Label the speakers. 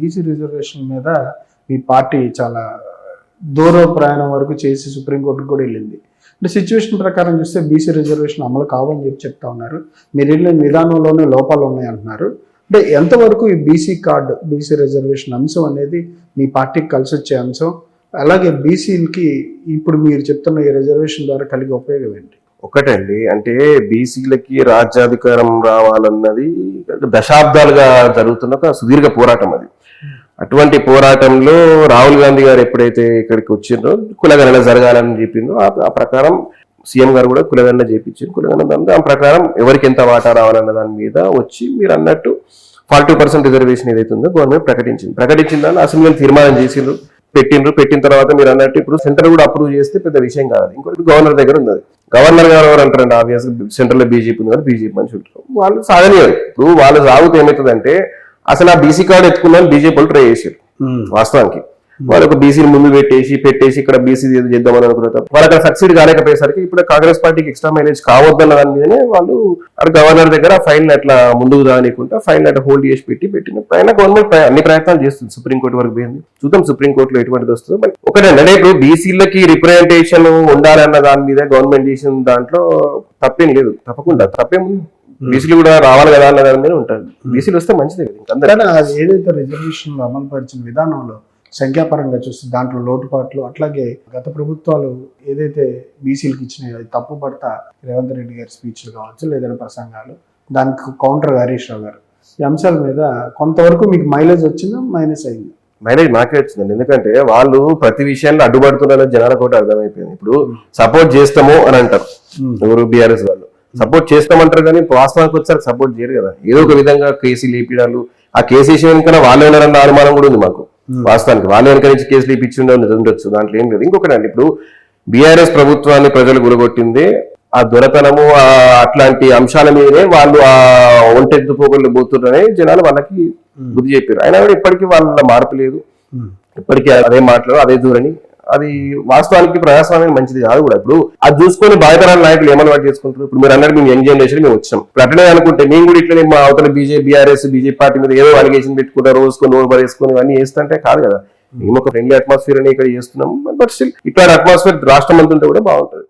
Speaker 1: BC reservation మీద మీ party చాలా దూర ప్రయాణం వరకు చేసి సుప్రీంకోర్టుకు కూడా వెళ్ళింది. అంటే సిచ్యువేషన్ ప్రకారం చూస్తే బీసీ రిజర్వేషన్ అమలు కావని చెప్పి చెప్తా ఉన్నారు. మీరు వెళ్ళిన విధానంలోనే లోపాలు ఉన్నాయి అంటున్నారు అంటే ఎంతవరకు ఈ బీసీ కార్డు బీసీ రిజర్వేషన్ అంశం అనేది మీ పార్టీకి కలిసి వచ్చే అంశం? అలాగే బీసీలకి ఇప్పుడు మీరు చెప్తున్న ఈ రిజర్వేషన్ ద్వారా కలిగే ఉపయోగం ఏంటి?
Speaker 2: ఒకటండి అంటే బీసీలకి రాజ్యాధికారం రావాలన్నది దశాబ్దాలుగా జరుగుతున్న ఒక సుదీర్ఘ పోరాటం అది. అటువంటి పోరాటంలో రాహుల్ గాంధీ గారు ఎప్పుడైతే ఇక్కడికి వచ్చిందో కులగణన జరగాలని చెప్పిందో ఆ ప్రకారం సీఎం గారు కూడా కులగణన చేపించారు. కులగణన దాని ఆ ప్రకారం ఎవరికి ఎంత వాటా రావాలన్న దాని మీద వచ్చి మీరు అన్నట్టు ఫార్టీ పర్సెంట్ రిజర్వేషన్ ఏదైతే ఉందో గవర్నమెంట్ ప్రకటించింది. ప్రకటించిన దాన్ని అసెంబ్లీలో తీర్మానం చేసిండ్రు పెట్టిండ్రు. పెట్టిన తర్వాత మీరు అన్నట్టు ఇప్పుడు సెంటర్ కూడా అప్రూవ్ చేస్తే పెద్ద విషయం కాదు. ఇంకోటి గవర్నర్ దగ్గర ఉంది గవర్నర్ గారు ఎవరు అంటారండి? ఆబ్వియస్ సెంటర్లో బీజేపీ ఉంది బీజేపీ మనిషి ఉంటారు. వాళ్ళు సాగనియారు ఇప్పుడు వాళ్ళు సాగుతూ ఏమవుతుందంటే అసలు ఆ బీసీ కార్డు ఎత్తుకున్నాను బీజేపీ వాళ్ళు ట్రై చేశారు వాస్తవానికి. వాళ్ళు ఒక బీసీని ముందు పెట్టేసి పెట్టేసి ఇక్కడ బీసీ ఏదో చేద్దామని అనుకున్నారు వాళ్ళు అక్కడ సక్సీడ్ కాలేకపోయేసరికి ఇప్పుడు కాంగ్రెస్ పార్టీకి ఎక్స్ట్రా మైలేజ్ కావద్దన్న దాని మీదనే వాళ్ళు అక్కడ గవర్నర్ దగ్గర ఫైల్ అట్లా ముందుకు రానికుంటా ఫైల్ అట్లా హోల్డ్ చేసి పెట్టి పెట్టిన పైన గవర్నమెంట్ అన్ని ప్రయత్నాలు చేస్తుంది. సుప్రీంకోర్టు వరకు పోయింది. చూద్దాం సుప్రీంకోర్టులో ఎటువంటిది వస్తుందో. మరి ఒకటండి ఇప్పుడు బీసీలకి రిప్రజెంటేషన్ ఉండాలన్న దాని మీద గవర్నమెంట్ చేసిన దాంట్లో తప్పేం లేదు. తప్పకుండా తప్పేముంది బీసీలు కూడా రావాలి కదా అన్న దాని మీద ఉంటుంది బీసీలు వస్తే మంచిదే కదా
Speaker 1: ఏదైతే రిజర్వేషన్ అమలు పరిచిన విధానంలో సంఖ్యాపరంగా చూస్తే దాంట్లో లోటుపాట్లు అట్లాగే గత ప్రభుత్వాలు ఏదైతే బీసీలకు ఇచ్చినాయో అది తప్పు పడతా రేవంత్ రెడ్డి గారి స్పీచ్లు కావచ్చు లేదంటే ప్రసంగాలు దానికి కౌంటర్ హరీష్ రావు గారు. ఈ అంశాల మీద కొంతవరకు మీకు మైలేజ్ వచ్చిందా? మైనస్ అయింది?
Speaker 2: మైలేజ్ మాకే వచ్చిందండి. ఎందుకంటే వాళ్ళు ప్రతి విషయాల్లో అడ్డుపడుతున్నారని జనాలకు కూడా అర్థమైపోయింది. ఇప్పుడు సపోర్ట్ చేస్తాము అని అంటారు. ఎవరు బీఆర్ఎస్ వాళ్ళు. సపోర్ట్ చేస్తామంటారు కానీ వాస్తవానికి వచ్చారు సపోర్ట్ చేయరు కదా. ఏదో ఒక విధంగా కేసు లేపిడాలు. ఆ కేసు వేసే వెనుక వాళ్ళు ఉన్నారన్న అనుమానం కూడా ఉంది మాకు. వాస్తవానికి వాళ్ళ వెనుక నుంచి కేసు లేపించి ఉండ- ఉండొచ్చు. దాంట్లో ఏం లేదు. ఇంకొకటి అండి ఇప్పుడు బీఆర్ఎస్ ప్రభుత్వాన్ని ప్రజలు గురగొట్టింది ఆ దొరతనము ఆ అట్లాంటి అంశాల మీదనే వాళ్ళు ఆ ఒంటెద్దు పోగొళ్ళు పోతున్నారని జనాలు వాళ్ళకి బుద్ధి చెప్పారు. అయినా కూడా ఇప్పటికీ వాళ్ళ మార్పు లేదు. ఇప్పటికీ అదే మాటలు అదే దూరని అది వాస్తవానికి ప్రజాస్వామ్యం మంచిది కాదు కూడా. ఇప్పుడు అది చూసుకొని బాధితరాల నాయకులు ఏమని వాటి చేసుకుంటారు? ఇప్పుడు మీరు అన్నారు మేము యంగ్ జనరేషన్ మేము వచ్చాం. ఇప్పుడు అట్లనే అనుకుంటే మేము కూడా ఇట్లనే మా అవతల బీజేపీ బీఆర్ఎస్ బీజేపీ పార్టీ మీద ఏదో అలిగేషన్ పెట్టుకుంటారు రోజుకొని నోరు పరేసుకొని ఇవన్నీ చేస్తుంటే కాదు కదా. మేము ఒక ఫ్రెండ్లీ అట్మాస్ఫియర్ అని ఇక్కడ చేస్తున్నాం. బట్ స్టిల్ ఇట్లాంటి అట్మాస్ఫియర్ రాష్ట్రం అంతా కూడా బాగుంటుంది.